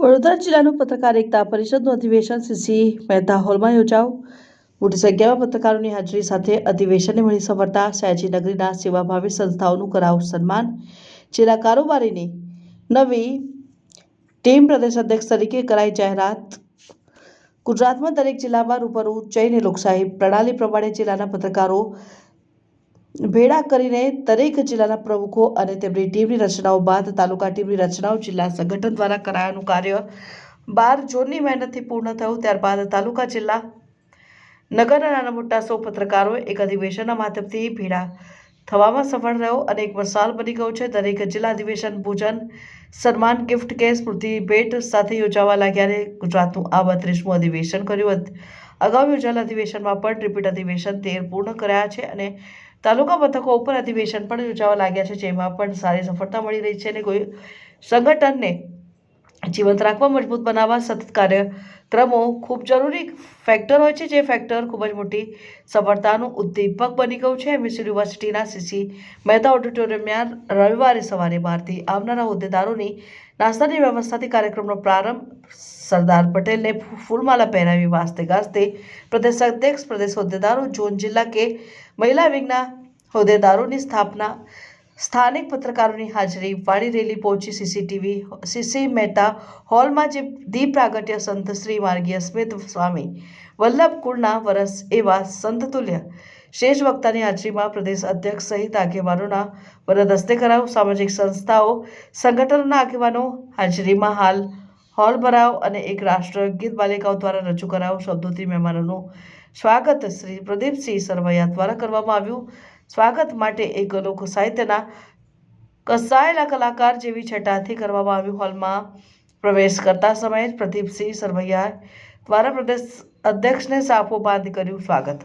વડોદરા જિલ્લાનું પત્રકાર એકતા પરિષદનું અધિવેશન સીસી મહેતા હોલમાં યોજાયું. મોટી સંખ્યામાં પત્રકારોની હાજરી સાથે અધિવેશનને મળી સફળતા સયાજીનગરીના સેવાભાવી સંસ્થાઓનું કરાવું સન્માન. જિલ્લા કારોબારીની નવી ટીમ પ્રદેશ અધ્યક્ષ તરીકે કરાઈ જાહેરાત. ગુજરાતમાં દરેક જિલ્લામાં રૂબરૂ જઈને લોકશાહી પ્રણાલી પ્રમાણે જિલ્લાના પત્રકારો ભેળા કરીને દરેક જિલ્લાના પ્રમુખો અને તેમની ટીમની રચનાઓ બાદ તાલુકા ટીમની રચનાઓ જિલ્લા સંગઠન દ્વારા કરાયાનું કાર્ય બાર જૂનની મહેનતથી પૂર્ણ થયું. ત્યારબાદ તાલુકા જિલ્લા નગરના નાના મોટા સૌ પત્રકારો એક અધિવેશનના માધ્યમથી ભેળા થવામાં સફળ રહ્યો અને એક મસાલ બની ગયો છે. દરેક જિલ્લા અધિવેશન ભોજન, સન્માન, ગિફ્ટ કે સ્મૃતિ ભેટ સાથે યોજાવા લાગ્યા ગુજરાતનું આ બત્રીસમું અધિવેશન કર્યું હતું. અગાઉ યોજાયેલા અધિવેશનમાં પણ રિપીટ અધિવેશન તેર પૂર્ણ કર્યા છે અને તાલુકા મથકો ઉપર અધિવેશન પણ યોજાવા લાગ્યા છે, જેમાં પણ સારી સફળતા મળી રહી છે અને કોઈ સંગઠનને જીવંત રાખવા, મજબૂત બનાવવા સતત કાર્યક્રમો ખૂબ જરૂરી ફેક્ટર હોય છે, જે ફેક્ટર ખૂબ જ મોટી સફળતાનું ઉદ્દીપક બની ગયું છે. એમએસ યુનિવર્સિટીના સીસી મહેતા ઓડિટોરિયમ રવિવારે સવારે બહારથી આવનારા હોદ્દેદારોની નાસ્તાની વ્યવસ્થાથી કાર્યક્રમનો પ્રારંભ સરદાર પટેલને ફૂલમાલા પહેરાવી વાસ્તે ગાસ્તે પ્રદેશ અધ્યક્ષ, પ્રદેશ હોદ્દેદારો, ઝોન જિલ્લા કે મહિલા વિંગના હોદ્દેદારોની સ્થાપના સ્થાનિક પત્રકારોની હાજરી વાળી રેલી પહોંચી સીસીટીવી સીસી મહેતા હોલમાં જે દીપ પ્રાગટ્ય સંત શ્રી માર્ગીય સ્મિત સ્વામી વલ્લભ કુળના વરસ એવા સંતતુલ્ય શેષ વક્તાની હાજરીમાં પ્રદેશ અધ્યક્ષ સહિત આગેવાનોના વરદ હસ્તે કરાવ સામાજિક સંસ્થાઓ, સંગઠનોના આગેવાનો હાજરીમાં હાલ હોલ ભરાવ અને એક રાષ્ટ્રગીત બાલિકાઓ દ્વારા રજૂ કરાવ શબ્દોથી મહેમાનોનું સ્વાગત શ્રી પ્રદીપસિંહ સરવૈયા દ્વારા કરવામાં આવ્યું. સ્વાગત માટે એક લોક સાહિત્યના કસાયેલા કલાકાર જેવી છટાથી કરવામાં આવ્યું. હોલમાં પ્રવેશ કરતા સમયે જ પ્રદીપસિંહ સરવૈયા દ્વારા પ્રદેશ અધ્યક્ષને સાફો બાંધ કર્યું સ્વાગત.